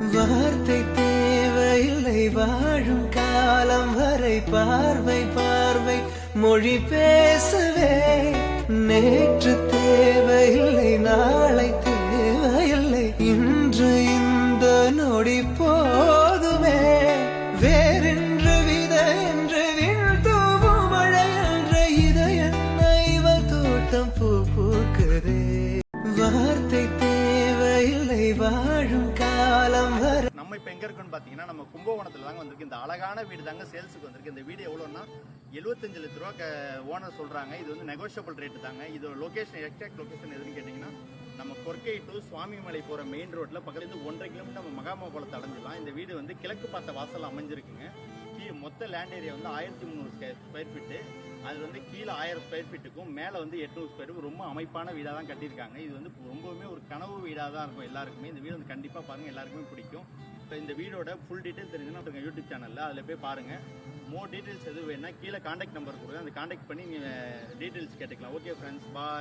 வார்த்தை தேவையில்லை வாழும் காலம் வரை பார்வை பார்வை மொழி பேசவே நேற்று தேவையில்லை நாளை தேவையில்லை இன்று இந்த நொடி போதுமே. வேறென்று வித என்று விழ் தூவும் மழை என்ற இதயன்ன இவள் தோட்டம் பூ பூக்குதே. வாழும் காலம் நம்ம இப்போ எங்க இருக்கோம்னு பார்த்தீங்கன்னா நம்ம கும்பகோணத்தில் தாங்க வந்திருக்கு. இந்த அழகான வீடு தாங்க சேல்ஸுக்கு வந்திருக்கு. இந்த வீடு எவ்வளோன்னா எழுபத்தஞ்சு லட்ச ரூபா ஓனர் சொல்றாங்க. இது வந்து நெகோஷியபிள் ரேட்டு தாங்க. இது லொகேஷன் எக்ஸாக்ட் லொகேஷன் எதுன்னு கேட்டிங்கன்னா நம்ம கொர்க்கை டு சுவாமிமலை போகிற மெயின் ரோட்டில் பக்கத்துலேருந்து ஒன்றரை கிலோமீட்டர் நம்ம மகாமகோலத்தை அடைஞ்சிடலாம். இந்த வீடு வந்து கிழக்கு பார்த்த வாசல் அமைஞ்சிருக்குங்க. கீழே மொத்த லேண்ட் ஏரியா வந்து ஆயிரத்தி முந்நூறு ஸ்கொயர் ஃபீட்டு அது வந்து கீழே ஆயிரம் ஸ்கொயர் ஃபீட்டுக்கும் மேலே வந்து எட்நூறு ஸ்கொயர் ரொம்ப அமைப்பான வீடாக தான் கட்டியிருக்காங்க. இது வந்து ரொம்பவுமே ஒரு கனவு வீடாக தான் இருக்கும் எல்லாருக்குமே. இந்த வீடு வந்து கண்டிப்பாக பாருங்கள் எல்லாருக்குமே பிடிக்கும். இப்போ இந்த வீடோட ஃபுல் டீட்டெயில் தெரிஞ்சுன்னா யூடியூப் சேனலில் அதில் போய் பாருங்கள் மோர் டீட்டெயில்ஸ் எதுவும் வேணா கீழே காண்டாக்ட் நம்பர் கொடுங்க. அந்த காண்டாக்ட் பண்ணி நீங்கள் டீட்டெயில்ஸ் கேட்டுக்கலாம். Okay friends bye